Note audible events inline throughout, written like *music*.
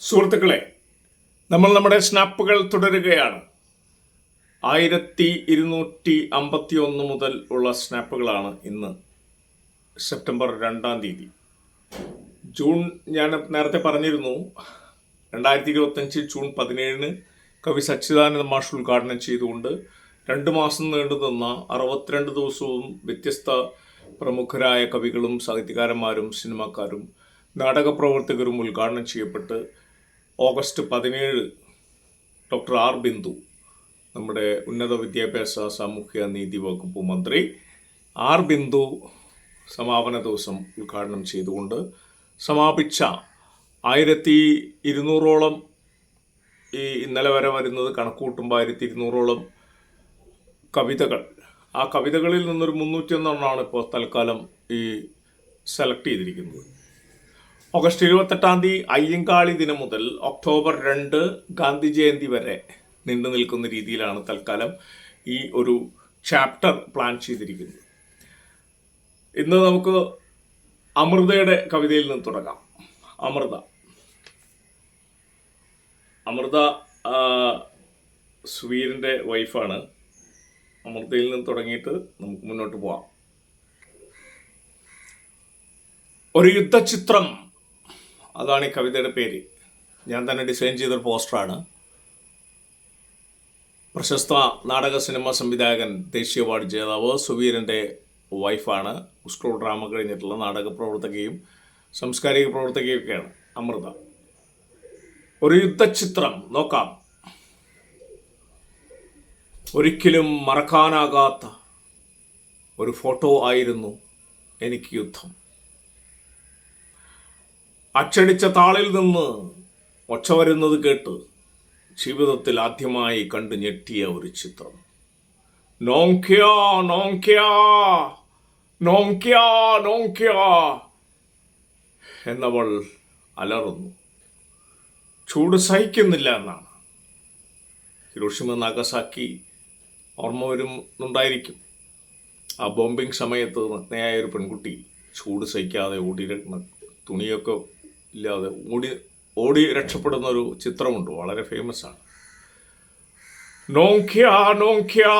സുഹൃത്തുക്കളെ നമ്മൾ നമ്മുടെ സ്നാപ്പുകൾ തുടരുകയാണ്. ആയിരത്തി ഇരുന്നൂറ്റി അമ്പത്തി ഒന്ന് മുതൽ ഉള്ള സ്നാപ്പുകളാണ് ഇന്ന് സെപ്റ്റംബർ രണ്ടാം തീയതി. ജൂൺ ഞാൻ നേരത്തെ പറഞ്ഞിരുന്നു രണ്ടായിരത്തി ഇരുപത്തഞ്ച് ജൂൺ പതിനേഴിന് കവി സച്ചിദാനന്ദ മാഷ് ഉദ്ഘാടനം ചെയ്തുകൊണ്ട് രണ്ട് മാസം നീണ്ടു നിന്ന അറുപത്തിരണ്ട് ദിവസവും വ്യത്യസ്ത പ്രമുഖരായ കവികളും സാഹിത്യകാരന്മാരും സിനിമാക്കാരും നാടകപ്രവർത്തകരും ഉദ്ഘാടനം ചെയ്യപ്പെട്ട് ഓഗസ്റ്റ് പതിനേഴ് ഡോക്ടർ ആർ ബിന്ദു നമ്മുടെ ഉന്നത വിദ്യാഭ്യാസ സാമൂഹ്യ നീതി വകുപ്പ് മന്ത്രി ആർ ബിന്ദു സമാപന ദിവസം ഉദ്ഘാടനം ചെയ്തുകൊണ്ട് സമാപിച്ച ആയിരത്തി ഇരുന്നൂറോളം ഈ ഇന്നലെ വരെ വരുന്നത് കണക്കുകൂട്ടുമ്പോൾ ആയിരത്തി ഇരുന്നൂറോളം കവിതകൾ. ആ കവിതകളിൽ നിന്നൊരു മുന്നൂറ്റി ഒന്നെണ്ണമാണ് ഇപ്പോൾ തൽക്കാലം ഈ സെലക്ട് ചെയ്തിരിക്കുന്നത്. ഓഗസ്റ്റ് ഇരുപത്തെട്ടാം തീയതി അയ്യങ്കാളി ദിനം മുതൽ ഒക്ടോബർ രണ്ട് ഗാന്ധി ജയന്തി വരെ നീണ്ടു നിൽക്കുന്ന രീതിയിലാണ് തൽക്കാലം ഈ ഒരു ചാപ്റ്റർ പ്ലാൻ ചെയ്തിരിക്കുന്നത്. ഇന്ന് നമുക്ക് അമൃതയുടെ കവിതയിൽ നിന്ന് തുടങ്ങാം. അമൃത. അമൃത സുവീരിന്റെ വൈഫാണ്. അമൃതയിൽ നിന്ന് തുടങ്ങിയിട്ട് നമുക്ക് മുന്നോട്ട് പോവാം. ഒരു യുദ്ധചിത്രം അതാണ് ഈ കവിതയുടെ പേര്. ഞാൻ തന്നെ ഡിസൈൻ ചെയ്തൊരു പോസ്റ്ററാണ്. പ്രശസ്ത നാടക സിനിമ സംവിധായകൻ ദേശീയ അവാർഡ് ജേതാവ് സുവീരന്റെ വൈഫാണ്. സ്കൂൾ ഡ്രാമ കഴിഞ്ഞിട്ടുള്ള നാടക പ്രവർത്തകയും സാംസ്കാരിക പ്രവർത്തകയൊക്കെയാണ്. അമൃത. ഒരു യുദ്ധചിത്രം. നോക്കാം. ഒരിക്കലും മറക്കാനാകാത്ത ഒരു ഫോട്ടോ ആയിരുന്നു എനിക്ക് യുദ്ധം. അച്ചടിച്ച താളിൽ നിന്ന് ഒച്ച വരുന്നത് കേട്ട് ജീവിതത്തിൽ ആദ്യമായി കണ്ടു ഞെട്ടിയ ഒരു ചിത്രം. നോങ്ക്യാ നോങ്ക്യാ നോങ്ക്യാ നോങ്ക്യാ എന്നവൾ അലറുന്നു. ചൂട് സഹിക്കുന്നില്ല എന്നാണ്. ഹിരോഷിമ നാഗസാക്കി ഓർമ്മ വരുന്നുണ്ടായിരിക്കും. ആ ബോംബിംഗ് സമയത്ത് നഗ്നയായ ഒരു പെൺകുട്ടി ചൂട് സഹിക്കാതെ ഓടി തുണിയൊക്കെ ഇല്ലാതെ ഓടി ഓടി രക്ഷപ്പെടുന്ന ഒരു ചിത്രമുണ്ട് വളരെ ഫേമസ് ആണ് നോക്കിയാ നോക്കിയാ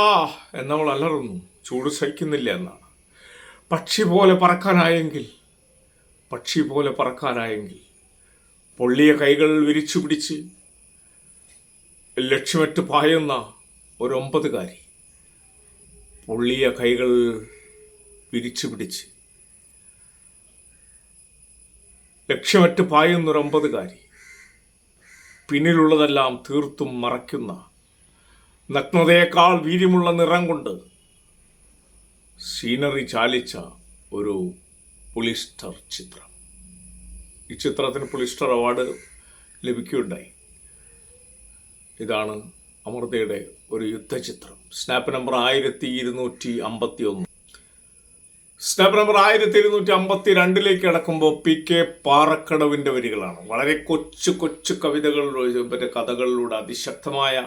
എന്നവൾ അലറുന്നു. ചൂട് സഹിക്കുന്നില്ല എന്നാണ്. പക്ഷി പോലെ പറക്കാനായെങ്കിൽ പക്ഷി പോലെ പറക്കാനായെങ്കിൽ പൊള്ളിയ കൈകൾ വിരിച്ചു പിടിച്ച് ലക്ഷ്യമറ്റ് പായുന്ന ഒരൊമ്പതുകാരി പൊള്ളിയ കൈകൾ വിരിച്ചു പിടിച്ച് ലക്ഷ്യമറ്റ് പായുന്ന ഒരു ഒമ്പതുകാരി പിന്നിലുള്ളതെല്ലാം തീർത്തും മറയ്ക്കുന്ന. നഗ്നതയേക്കാൾ വീര്യമുള്ള നിറം കൊണ്ട് സീനറി ചാലിച്ച ഒരു പുളിസ്റ്റർ ചിത്രം. ഈ ചിത്രത്തിന് പുളിസ്റ്റർ അവാർഡ് ലഭിക്കുകയുണ്ടായി. ഇതാണ് അമൃതയുടെ ഒരു യുദ്ധചിത്രം. സ്നാപ്പ് നമ്പർ ആയിരത്തി ഇരുന്നൂറ്റി അമ്പത്തി ഒന്ന് സ്നാപ്പ് നമ്പർ ആയിരത്തി ഇരുന്നൂറ്റി അമ്പത്തി രണ്ടിലേക്ക് കടക്കുമ്പോൾ പി കെ പാറക്കടവിന്റെ വരികളാണ്. വളരെ കൊച്ചു കൊച്ചു കവിതകളിലൂടെ മറ്റേ കഥകളിലൂടെ അതിശക്തമായ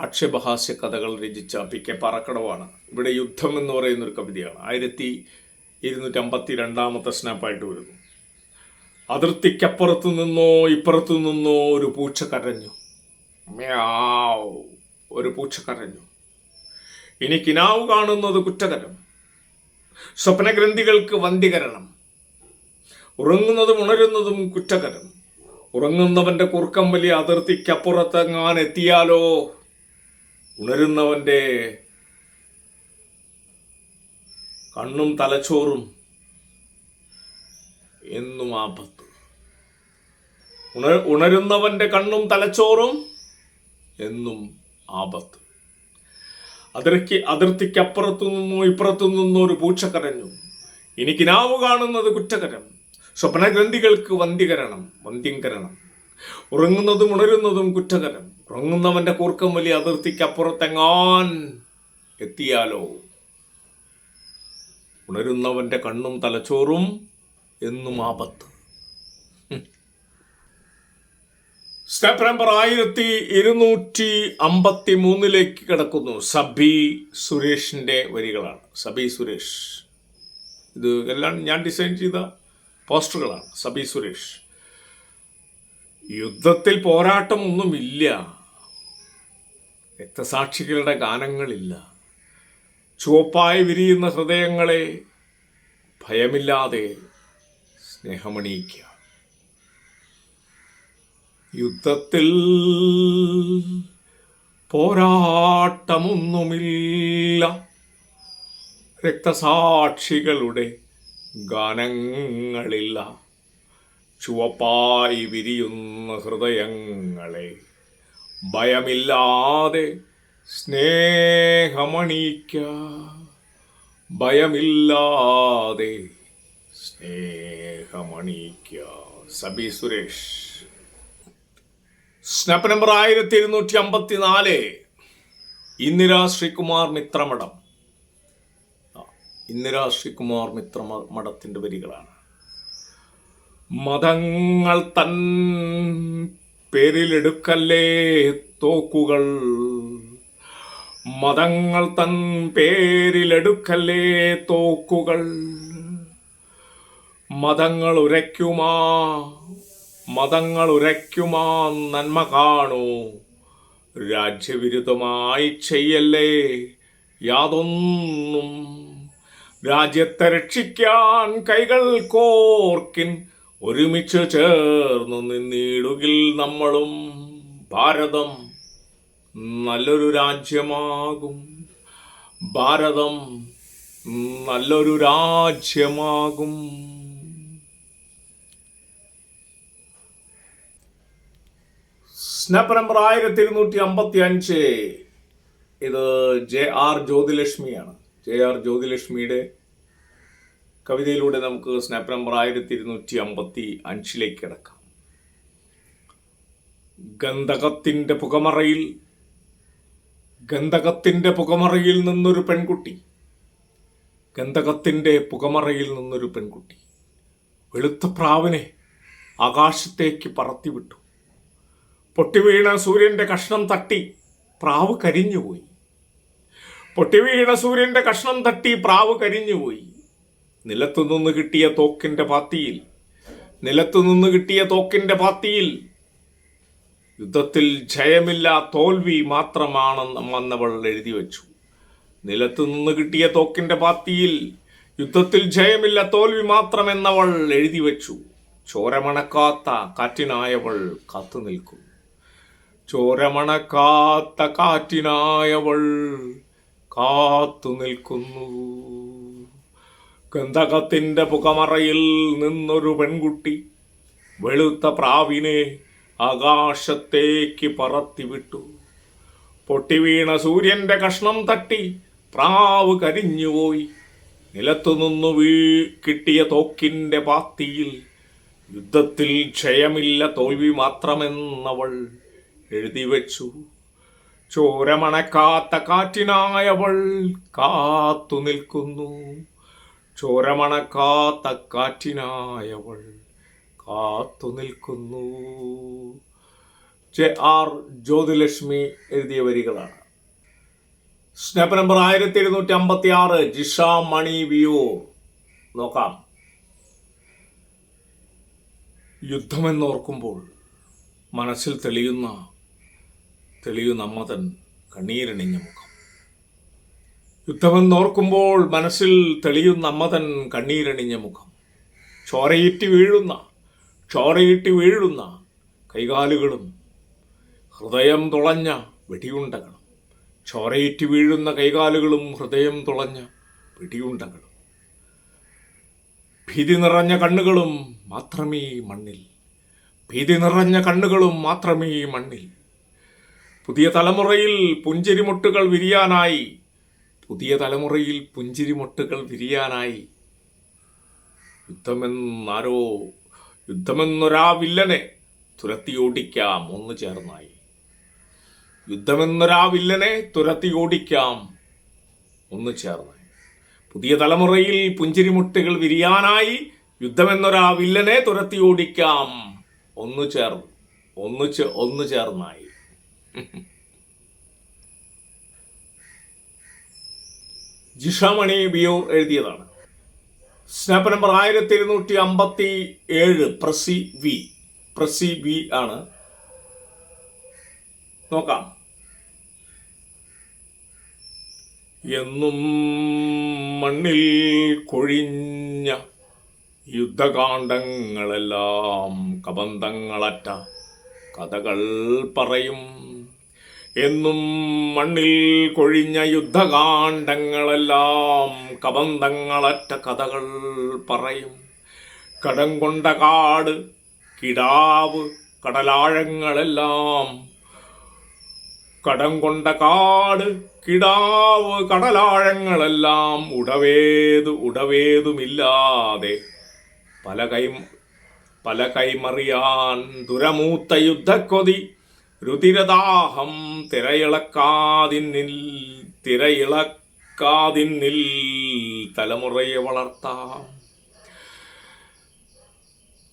ആക്ഷേപഹാസ്യ കഥകൾ രചിച്ച പി കെ പാറക്കടവാണ്. ഇവിടെ യുദ്ധം എന്ന് പറയുന്ന ഒരു കവിതയാണ്. ആയിരത്തി ഇരുന്നൂറ്റി അമ്പത്തി രണ്ടാമത്തെ സ്നാപ്പായിട്ട് വരുന്നു. അതിർത്തിക്കപ്പുറത്തു നിന്നോ ഇപ്പുറത്തു നിന്നോ ഒരു പൂച്ച കരഞ്ഞു. ഒരു പൂച്ച കരഞ്ഞു. ഇനി കിനാവ് കാണുന്നത് കുറ്റകരം. സ്വപ്നഗ്രന്ഥികൾക്ക് വന്ധ്യകരണം ഉറങ്ങുന്നതും ഉണരുന്നതും കുറ്റകരം. ഉറങ്ങുന്നവന്റെ കുറുക്കം വലിയ അതിർത്തിക്കപ്പുറത്തെങ്ങാൻ എത്തിയാലോ? ഉണരുന്നവന്റെ കണ്ണും തലച്ചോറും എന്നും ആപത്ത്. ഉണ ഉണരുന്നവന്റെ കണ്ണും തലച്ചോറും എന്നും ആപത്ത്. അതിർക്കി അതിർത്തിക്കപ്പുറത്തു നിന്നോ ഇപ്പുറത്തു നിന്നോ ഒരു പൂച്ച കരഞ്ഞു ഇനി കിനാവ് കാണുന്നത് കുറ്റകരം. സ്വപ്നഗ്രന്ഥികൾക്ക് വന്ധ്യകരണം വന്ധ്യങ്കരണം. ഉറങ്ങുന്നതും ഉണരുന്നതും കുറ്റകരം. ഉറങ്ങുന്നവന്റെ കൂർക്കം വലിയ അതിർത്തിക്കപ്പുറത്തെങ്ങാൻ എത്തിയാലോ? ഉണരുന്നവന്റെ കണ്ണും തലച്ചോറും എന്നും ആപത്ത്. നമ്പർ ആയിരത്തി ഇരുന്നൂറ്റി അമ്പത്തി മൂന്നിലേക്ക് കിടക്കുന്നു സബി സുരേഷിന്റെ വരികളാണ്. സബി സുരേഷ്. ഇത് എല്ലാം ഞാൻ ഡിസൈൻ ചെയ്ത പോസ്റ്ററുകളാണ്. സബി സുരേഷ്. യുദ്ധത്തിൽ പോരാട്ടമൊന്നുമില്ല. രക്തസാക്ഷികളുടെ ഗാനങ്ങളില്ല. ചുവപ്പായി വിരിയുന്ന ഹൃദയങ്ങളെ ഭയമില്ലാതെ സ്നേഹമണിയിക്കുക. യുദ്ധത്തിൽ പോരാട്ടമൊന്നുമില്ല. രക്തസാക്ഷികളുടെ ഗാനങ്ങളില്ല. ചുവപ്പായി വിരിയുന്ന ഹൃദയങ്ങളെ ഭയമില്ലാതെ സ്നേഹമണിക്ക. ഭയമില്ലാതെ സ്നേഹമണിക്ക. സബി സുരേഷ്. സ്നാപ്പ് നമ്പർ ആയിരത്തി ഇരുന്നൂറ്റി അമ്പത്തി നാല് ഇന്ദിരാ ശ്രീകുമാർ മിത്രമഠം. ഇന്ദിരാ ശ്രീകുമാർ മിത്ര മഠത്തിന്റെ വരികളാണ്. മതങ്ങൾ തൻ പേരിലെടുക്കല്ലേ തോക്കുകൾ? മതങ്ങൾ തൻ പേരിലെടുക്കല്ലേ തോക്കുകൾ? മതങ്ങൾ ഉരയ്ക്കുമാ മതങ്ങൾ ഉരയ്ക്കുമാ നന്മ കാണൂ. രാജ്യവിരുദ്ധമായി ചെയ്യല്ലേ? യാതൊന്നും രാജ്യത്തെ രക്ഷിക്കാൻ കൈകൾ കോർക്കിൻ. ഒരുമിച്ച് ചേർന്ന് നിന്നിടുകിൽ നമ്മളും ഭാരതം നല്ലൊരു രാജ്യമാകും. ഭാരതം നല്ലൊരു രാജ്യമാകും. സ്നാപ്പ് നമ്പർ ആയിരത്തി ഇരുന്നൂറ്റി അമ്പത്തി അഞ്ച് ഇത് ജെ ആർ ജ്യോതിലക്ഷ്മിയാണ്. ജെ ആർ ജ്യോതിലക്ഷ്മിയുടെ കവിതയിലൂടെ നമുക്ക് സ്നാപ്പ് നമ്പർ ആയിരത്തി ഇരുന്നൂറ്റി അമ്പത്തി അഞ്ചിലേക്ക് കിടക്കാം. ഗന്ധകത്തിന്റെ പുകമറയിൽ ഗന്ധകത്തിന്റെ പുകമറയിൽ നിന്നൊരു പെൺകുട്ടി ഗന്ധകത്തിന്റെ പുകമറയിൽ നിന്നൊരു പെൺകുട്ടി വെളുത്ത പ്രാവിനെ ആകാശത്തേക്ക് പറത്തിവിട്ടു. പൊട്ടിവീണ സൂര്യന്റെ കഷ്ണം തട്ടി പ്രാവ് കരിഞ്ഞുപോയി. പൊട്ടിവീണ സൂര്യന്റെ കഷ്ണം തട്ടി പ്രാവ് കരിഞ്ഞുപോയി. നിലത്തു നിലത്തുനിന്ന് കിട്ടിയ തോക്കിന്റെ പാത്തിയിൽ നിലത്തുനിന്ന് കിട്ടിയ തോക്കിന്റെ പാത്തിയിൽ യുദ്ധത്തിൽ ജയമില്ല തോൽവി മാത്രമാണെന്ന് വന്നവൾ എഴുതി വെച്ചു. നിലത്തുനിന്ന് കിട്ടിയ തോക്കിന്റെ പാത്തിയിൽ യുദ്ധത്തിൽ ജയമില്ല തോൽവി മാത്രമെന്നവൾ എഴുതി വച്ചു. ചോരമണക്കാത്ത കാറ്റിനായവൾ കാത്തു നിൽക്കും ചോരമണക്കാത്ത കാറ്റിനായവൾ കാത്തു നിൽക്കുന്നു. ഗന്ധകത്തിന്റെ പുകമറയിൽ നിന്നൊരു പെൺകുട്ടി വെളുത്ത പ്രാവിനെ ആകാശത്തേക്ക് പറത്തിവിട്ടു. പൊട്ടിവീണ സൂര്യന്റെ കഷ്ണം തട്ടി പ്രാവ് കരിഞ്ഞുപോയി. നിലത്തുനിന്നു വീ കിട്ടിയ തോക്കിന്റെ പാത്തിയിൽ യുദ്ധത്തിൽ ക്ഷയമില്ല തോൽവി മാത്രമെന്നവൾ എഴുതി വെച്ചു. ചോരമണക്കാത്ത കാറ്റിനായവൾ കാത്തു നിൽക്കുന്നു. ചോരമണക്കാത്ത കാറ്റിനായവൾ കാത്തു നിൽക്കുന്നു. ജെ ആർ ജ്യോതിലക്ഷ്മി എഴുതിയ വരികളാണ്. സ്നാപ്പ് നമ്പർ ആയിരത്തി എഴുന്നൂറ്റി അമ്പത്തി ആറ് ജിഷ മണി വിയൂർ. നോക്കാം. യുദ്ധമെന്നോർക്കുമ്പോൾ മനസ്സിൽ തെളിയുന്ന തെളിയുന്ന അമ്മതൻ കണ്ണീരണിഞ്ഞ മുഖം. യുദ്ധമെന്നോർക്കുമ്പോൾ മനസ്സിൽ തെളിയുന്ന അമ്മതൻ കണ്ണീരണിഞ്ഞ മുഖം. ചോരയിറ്റി വീഴുന്ന ചോരയിറ്റി വീഴുന്ന കൈകാലുകളും ഹൃദയം തുളഞ്ഞ വെടിയുണ്ടകളും. ചോരയിറ്റി വീഴുന്ന കൈകാലുകളും ഹൃദയം തുളഞ്ഞ വെടിയുണ്ടകളും. ഭീതി നിറഞ്ഞ കണ്ണുകളും മാത്രമേ മണ്ണിൽ. ഭീതി നിറഞ്ഞ കണ്ണുകളും മാത്രമേ മണ്ണിൽ. പുതിയ തലമുറയിൽ പുഞ്ചിരിമുട്ടുകൾ വിരിയാനായി. പുതിയ തലമുറയിൽ പുഞ്ചിരിമുട്ടുകൾ വിരിയാനായി. യുദ്ധമെന്നാരോ യുദ്ധമെന്നൊരാ വില്ലനെ തുരത്തി ഓടിക്കാം ഒന്ന് ചേർന്നായി. യുദ്ധമെന്നൊരാ വില്ലനെ തുരത്തി ഓടിക്കാം ഒന്ന് ചേർന്നായി. പുതിയ തലമുറയിൽ പുഞ്ചിരിമുട്ടുകൾ വിരിയാനായി. യുദ്ധമെന്നൊരാ വില്ലനെ തുരത്തി ഓടിക്കാം ഒന്ന് ചേർന്ന് ഒന്ന് ഒന്ന് ചേർന്നായി. ജിഷാമണി ബിയോർ എഴുതിയതാണ്. സ്നാപ്പ് നമ്പർ ആയിരത്തി ഇരുന്നൂറ്റി അമ്പത്തി ഏഴ് പ്രസി വി. പ്രസി വി ആണ്. നോക്കാം. എന്നും മണ്ണിൽ കൊഴിഞ്ഞ യുദ്ധകാണ്ഡങ്ങളെല്ലാം കബന്ധങ്ങളറ്റ കഥകൾ പറയും. എന്നും മണ്ണിൽ കൊഴിഞ്ഞ യുദ്ധകാണ്ഡങ്ങളെല്ലാം കബന്ധങ്ങളറ്റ കഥകൾ പറയും. കടം കൊണ്ട കാട് കിടാവ് കടലാഴങ്ങളെല്ലാം. കടം കൊണ്ട കാട് കിടാവ് കടലാഴങ്ങളെല്ലാം ഉടവേതു ഉടവേതുമില്ലാതെ പല കൈ പല കൈമറിയാൻ ദുരമൂത്ത യുദ്ധക്കൊതി രുതിരദാഹം തിരയിളക്കാതിന്നിൽ തിരയിളക്കാതിന്നിൽ തലമുറയെ വളർത്താം.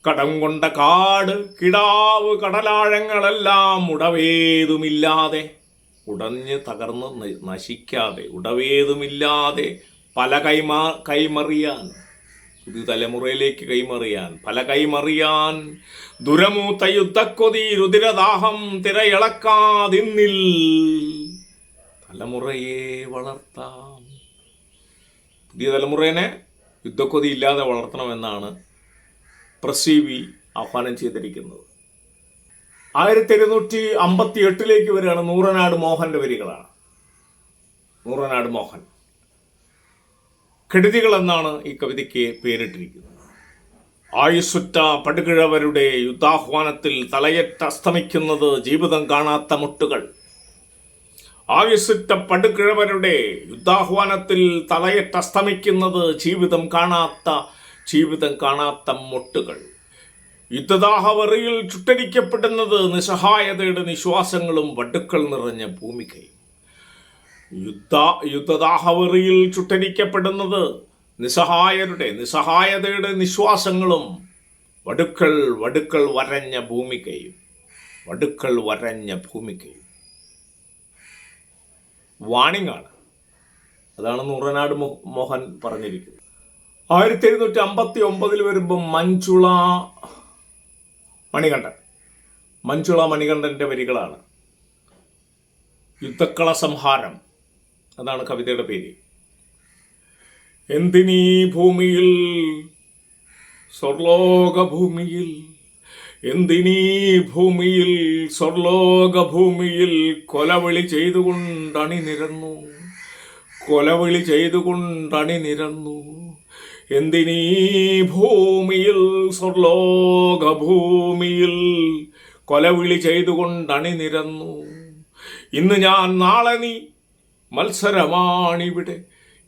കടം കൊണ്ട കാട് കിടാവ് കടലാഴങ്ങളെല്ലാം ഉടവേതുമില്ലാതെ ഉടഞ്ഞ് തകർന്ന് നശിക്കാതെ ഉടവേതുമില്ലാതെ പല കൈമാ കൈമറിയാൻ പുതിയ തലമുറയിലേക്ക് കൈമറിയാൻ പല കൈമറിയാൻ. ദുരമൂത്ത യുദ്ധക്കൊതി രുതിരദാഹം തിരയിളക്കാതിന്നിൽ. തലമുറയെ വളർത്താം. പുതിയ തലമുറേനെ യുദ്ധക്കൊതി ഇല്ലാതെ വളർത്തണമെന്നാണ് പ്രസീവി ആഹ്വാനം ചെയ്തിരിക്കുന്നത്. ആയിരത്തി എഴുന്നൂറ്റി അമ്പത്തി എട്ടിലേക്ക് വരികയാണ് നൂറനാട് മോഹന്റെ വരികളാണ്. നൂറനാട് മോഹൻ. കെടുതികൾ എന്നാണ് ഈ കവിതയ്ക്ക് പേരിട്ടിരിക്കുന്നത്. ആയുസുറ്റ പടുകിഴവരുടെ യുദ്ധാഹ്വാനത്തിൽ തലയറ്റ അസ്തമിക്കുന്നത് ജീവിതം കാണാത്ത മുട്ടുകൾ. ആയുസുറ്റ പടുകിഴവരുടെ യുദ്ധാഹ്വാനത്തിൽ തലയറ്റ അസ്തമിക്കുന്നത് ജീവിതം കാണാത്ത ജീവിതം കാണാത്ത മുട്ടുകൾ. യുദ്ധദാഹവറിയിൽ ചുട്ടരിക്കപ്പെടുന്നത് നിസ്സഹായതയുടെ നിശ്വാസങ്ങളും വടുക്കൾ നിറഞ്ഞ ഭൂമികയും. യുദ്ധ യുദ്ധദാഹവറിയിൽ ചുട്ടരിക്കപ്പെടുന്നത് നിസ്സഹായരുടെ നിസ്സഹായതയുടെ നിശ്വാസങ്ങളും വടുക്കൾ വടുക്കൾ വരഞ്ഞ ഭൂമികയും വടുക്കൾ വരഞ്ഞ ഭൂമികയും. വാണിങ്ങാണ്. അതാണ് നൂറനാട് മോഹൻ പറഞ്ഞിരിക്കുന്നത്. ആയിരത്തി എഴുന്നൂറ്റി അമ്പത്തി ഒമ്പതിൽ വരുമ്പോൾ മഞ്ചുള മണികണ്ഠൻ. മഞ്ചുള മണികണ്ഠന്റെ വരികളാണ്. യുദ്ധക്കള സംഹാരം അതാണ് കവിതയുടെ പേര്. എന്തിനീ ഭൂമിയിൽ സ്വർലോക ഭൂമിയിൽ എന്തിനീ ഭൂമിയിൽ സ്വർലോക ഭൂമിയിൽ കൊലവിളി ചെയ്തുകൊണ്ടണി നിരന്നു കൊലവിളി ചെയ്തുകൊണ്ടണി നിരന്നു. എന്തിനീ ഭൂമിയിൽ സ്വർലോക ഭൂമിയിൽ കൊലവിളി ചെയ്തുകൊണ്ടണി നിരന്നു. ഇന്ന് ഞാൻ നാളെ നീ മത്സരമാണിവിടെ.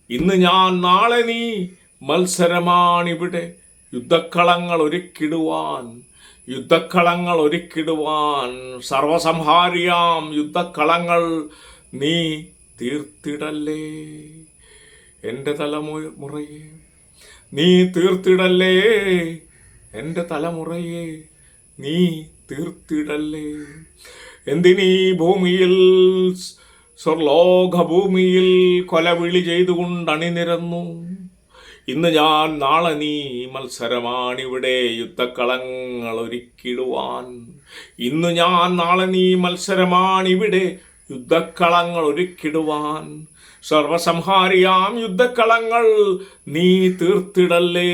ഇന്ന് ഞാൻ നാളെ നീ മത്സരമാണിവിടെ. യുദ്ധക്കളങ്ങൾ ഒരുക്കിടുവാൻ യുദ്ധക്കളങ്ങൾ ഒരുക്കിടുവാൻ സർവസംഹാരിയാം യുദ്ധക്കളങ്ങൾ നീ തീർത്തിടല്ലേ. എന്റെ തലമുറയെ നീ തീർത്തിടല്ലേ. എന്റെ തലമുറയെ നീ തീർത്തിടല്ലേ. എന്തിനീ ഭൂമിയിൽ സ്വർലോക ഭൂമിയിൽ കൊലവിളി ചെയ്തുകൊണ്ട് അണിനിരന്നു ഇന്ന് ഞാൻ നാളെ നീ മത്സരമാണിവിടെ യുദ്ധക്കളങ്ങൾ ഒരുക്കിടുവാൻ ഇന്ന് ഞാൻ നാളെ നീ മത്സരമാണിവിടെ യുദ്ധക്കളങ്ങൾ ഒരുക്കിടുവാൻ സർവസംഹാരിയാം യുദ്ധക്കളങ്ങൾ നീ തീർത്തിടല്ലേ.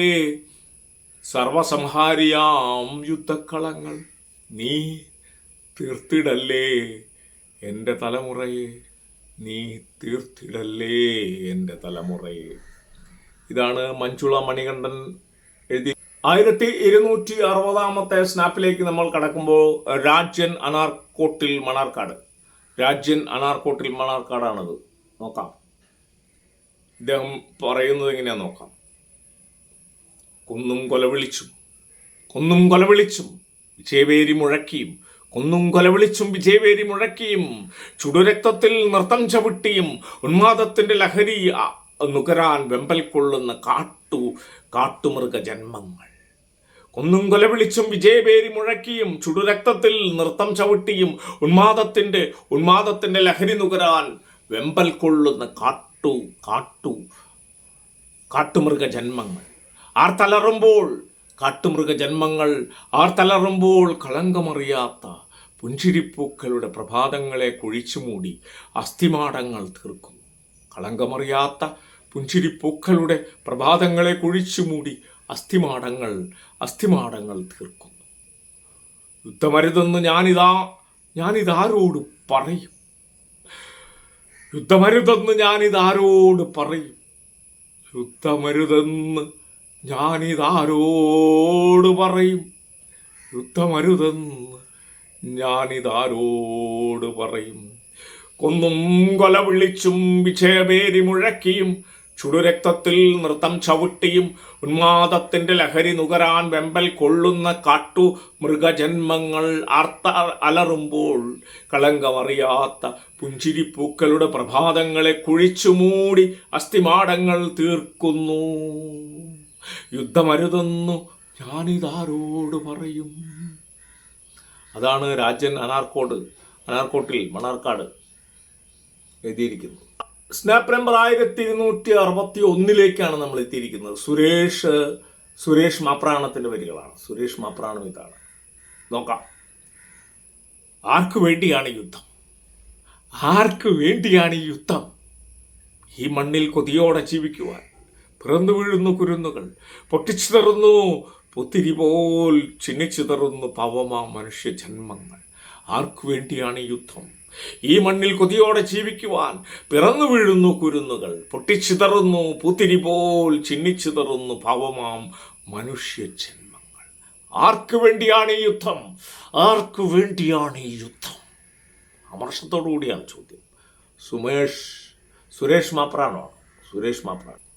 സർവസംഹാരിയാം യുദ്ധക്കളങ്ങൾ നീ തീർത്തിടല്ലേ എന്റെ തലമുറയെ. നീ തീർത്തിടല്ലേ എന്റെ തലമുറയെ. ഇതാണ് മഞ്ചുള മണികണ്ഠൻ എഴുതി. ആയിരത്തി ഇരുന്നൂറ്റി അറുപതാമത്തെ സ്നാപ്പിലേക്ക് നമ്മൾ കടക്കുമ്പോൾ രാജ്യൻ അനാർക്കോട്ടിൽ മണാർക്കാട്. രാജ്യൻ അനാർക്കോട്ടിൽ മണാർക്കാടാണത്. നോക്കാം. ഇദ്ദേഹം പറയുന്നത് എങ്ങനെയാ നോക്കാം? കുന്നും കൊലവിളിച്ചും കുന്നും കൊലവിളിച്ചും ചേവേരി മുഴക്കിയും കുന്നും കൊലവിളിച്ചും വിജയവേരി മുഴക്കിയും ചുടുരക്തത്തിൽ നൃത്തം ചവിട്ടിയും ഉന്മാദത്തിന്റെ ലഹരി നുകരാൻ വെമ്പൽ കൊള്ളുന്ന കാട്ടു കാട്ടുമൃഗ ജന്മങ്ങൾ. കൊന്നും കൊലവിളിച്ചും വിജയപേരി മുഴക്കിയും ചുടുരക്തത്തിൽ നൃത്തം ചവിട്ടിയും ഉന്മാദത്തിന്റെ ഉന്മാദത്തിന്റെ ലഹരി നുകരാൻ വെമ്പൽ കൊള്ളുന്ന കാട്ടു കാട്ടു കാട്ടുമൃഗ ജന്മങ്ങൾ. ആർ തളറുമ്പോൾ കാട്ടുമൃഗ ജന്മങ്ങൾ ആർത്തലറുമ്പോൾ കളങ്കമറിയാത്ത പുഞ്ചിരിപ്പൂക്കളുടെ പ്രഭാതങ്ങളെ കുഴിച്ചുമൂടി അസ്ഥിമാടങ്ങൾ തീർക്കുന്നു കളങ്കമറിയാത്ത പുഞ്ചിരിപ്പൂക്കളുടെ പ്രഭാതങ്ങളെ കുഴിച്ചുമൂടി അസ്ഥിമാടങ്ങൾ അസ്ഥിമാടങ്ങൾ തീർക്കുന്നു യുദ്ധമരുതെന്ന് ഞാനിതാ ഞാനിതാരോട് പറയും. യുദ്ധമരുതെന്ന് ഞാനിതാരോട് പറയും. യുദ്ധമരുതെന്ന് ഞാനിതാരോട് പറയും? യുദ്ധമരുതെന്ന് ഞാനിതാരോട് പറയും? കൊന്നും കൊല വിളിച്ചും വിജയപേരി മുഴക്കിയും ചുടുരക്തത്തിൽ നൃത്തം ചവിട്ടിയും ഉന്മാദത്തിന്റെ ലഹരി നുകരാൻ വെമ്പൽ കൊള്ളുന്ന കാട്ടു മൃഗജന്മങ്ങൾ ആർത്ത അലറുമ്പോൾ കളങ്കമറിയാത്ത പുഞ്ചിരിപ്പൂക്കളുടെ പ്രഭാതങ്ങളെ കുഴിച്ചുമൂടി അസ്ഥിമാടങ്ങൾ തീർക്കുന്നു. യുദ്ധമരുതെന്നു ഞാനിതാരോട് പറയും. അതാണ് രാജൻ അനാർക്കോട് അനാർക്കോട്ടിൽ മണാർക്കാട് എഴുതിയിരിക്കുന്നത് സ്നാപ്പ് നമ്പർ ആയിരത്തി ഇരുന്നൂറ്റി അറുപത്തി ഒന്നിലേക്കാണ് നമ്മൾ എത്തിയിരിക്കുന്നത് സുരേഷ് സുരേഷ് മാപ്രാണത്തിന്റെ വരികളാണ്. സുരേഷ് മാപ്രാണം ഇതാണ്. നോക്കാം. ആർക്ക് വേണ്ടിയാണ് യുദ്ധം? ആർക്ക് വേണ്ടിയാണ് ഈ യുദ്ധം? ഈ മണ്ണിൽ കൊതിയോടെ ജീവിക്കുവാൻ. പിറന്നു വീഴുന്നു കുരുന്നുകൾ. പൊട്ടിച്ചിതറുന്നു പുത്തിരി പോൽ ചിന്നിച്ചിതറുന്നു പാവമാ മനുഷ്യ ജന്മങ്ങൾ. ആർക്കു വേണ്ടിയാണ് യുദ്ധം? ഈ മണ്ണിൽ കൊതിയോടെ ജീവിക്കുവാൻ പിറന്നു വീഴുന്നു കുരുന്നുകൾ. പൊട്ടിച്ചിതറുന്നു പൂത്തിരി പോൽ ചിന്നിച്ചിതറുന്നു പാവമാം മനുഷ്യ ജന്മങ്ങൾ. ആർക്കു വേണ്ടിയാണ് ഈ യുദ്ധം? ആർക്കു വേണ്ടിയാണ് ഈ യുദ്ധം? അമർഷത്തോടു കൂടിയാണ് ചോദ്യം. സുമേഷ് സുരേഷ് മാപ്രാണോ? സുരേഷ് മാപ്രാണ്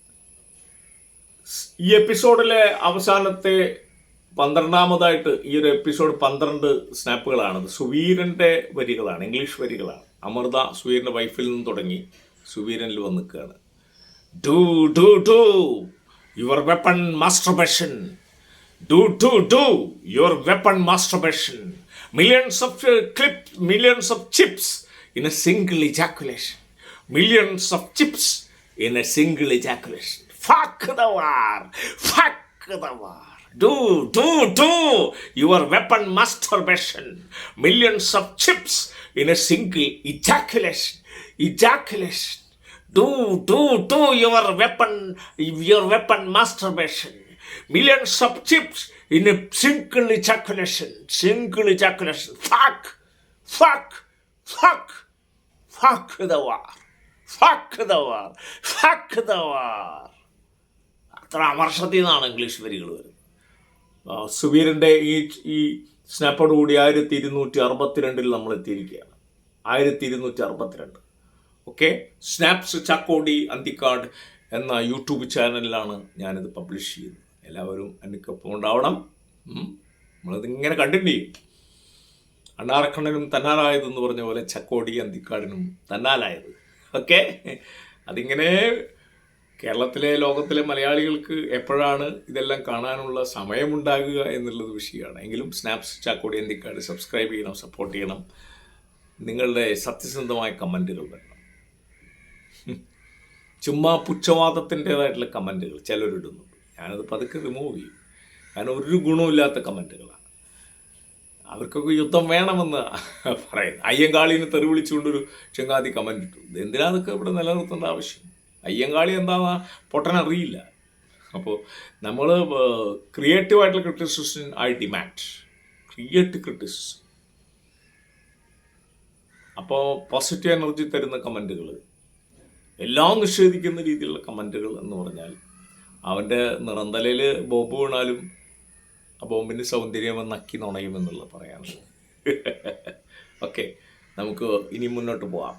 ഈ എപ്പിസോഡിലെ അവസാനത്തെ പന്ത്രണ്ടാമതായിട്ട് ഈ ഒരു എപ്പിസോഡ് പന്ത്രണ്ട് സ്നാപ്പുകളാണ് സുവീരന്റെ വരികളാണ് ഇംഗ്ലീഷ് വരികളാണ്. അമൃത സുവീരന്റെ വൈഫിൽ നിന്ന് തുടങ്ങി സുവീരനിൽ വന്ന് നിൽക്കുകയാണ്. Do do do your weapon masturbation do do do your weapon masturbation millions of clip millions of chips in a single ejaculation. Millions of chips in a single ejaculation. Fuck the war! Fuck the war! Do, do, do your weapon masturbation. Millions of chips in a single ejaculation. Ejaculation. Do, do, do your weapon, your weapon masturbation. Millions of chips in a single ejaculation. Single ejaculation. Fuck! Fuck! Fuck! Fuck the war. Fuck the war. Fuck the war. അത്ര അമർഷത്തിൽ നിന്നാണ് English വരികൾ വരുന്നത്? സുബീറിന്റെ ഈ ഈ സ്നാപ്പോട് കൂടി ആയിരത്തി ഇരുന്നൂറ്റി അറുപത്തിരണ്ടിൽ നമ്മൾ എത്തിയിരിക്കുകയാണ്. ആയിരത്തി ഇരുന്നൂറ്റി അറുപത്തിരണ്ട് ഓക്കെ സ്നാപ്സ് ചാക്കോടി അന്തിക്കാട് എന്ന യൂട്യൂബ് ചാനലിലാണ് ഞാനിത് പബ്ലിഷ് ചെയ്യുന്നത്. എല്ലാവരും എനിക്കൊപ്പം ഉണ്ടാവണം. നമ്മളിതിങ്ങനെ കണ്ടിന്യൂ ചെയ്യും. അണ്ണാറക്കണ്ണനും തന്നാലായതെന്ന് പറഞ്ഞ പോലെ ചക്കോടി അന്തിക്കാടിനും തന്നാലായത്. ഓക്കെ അതിങ്ങനെ കേരളത്തിലെ ലോകത്തിലെ മലയാളികൾക്ക് എപ്പോഴാണ് ഇതെല്ലാം കാണാനുള്ള സമയമുണ്ടാകുക എന്നുള്ളത് വിഷയമാണ്. എങ്കിലും സ്നാപ്സ് ചാക്കോടി എന്തിക്കാട് സബ്സ്ക്രൈബ് ചെയ്യണം സപ്പോർട്ട് ചെയ്യണം. നിങ്ങളുടെ സത്യസന്ധമായ കമന്റുകൾ വരണം. ചുമ്മാ പുച്ഛവാദത്തിന്റെതായിട്ടുള്ള കമന്റുകൾ ചിലരിടുന്നുണ്ട് ഞാനത് പതുക്കെ റിമൂവ് ചെയ്യും. കാരണം ഒരു ഗുണമില്ലാത്ത കമന്റുകളാണ് അവർക്കൊക്കെ യുദ്ധം വേണമെന്ന് പറയുന്നത്. അയ്യങ്കാളിനെ തെറി വിളിച്ചുകൊണ്ടൊരു ചെങ്ങാതി ഇട്ടു. എന്തിനാ അതൊക്കെ ഇവിടെ നിലനിർത്തേണ്ട ആവശ്യം? അയ്യങ്കാളി എന്താണെന്ന് പൊട്ടൻ അറിയില്ല അപ്പോൾ നമ്മൾ ക്രിയേറ്റീവായിട്ടുള്ള criticism I demand create criticism അപ്പോൾ പോസിറ്റീവ് എനർജി തരുന്ന കമന്റുകൾ എല്ലാം നിഷേധിക്കുന്ന രീതിയിലുള്ള കമന്റുകൾ എന്ന് പറഞ്ഞാൽ അവന്റെ നിറന്തലയിൽ ബോംബ് വീണാലും ആ ബോംബിന്റെ സൗന്ദര്യം നക്കി നുണയുമെന്നുള്ള പറയാനുള്ളത് ഓക്കെ *laughs* നമുക്ക് ഇനി മുന്നോട്ട് പോവാം.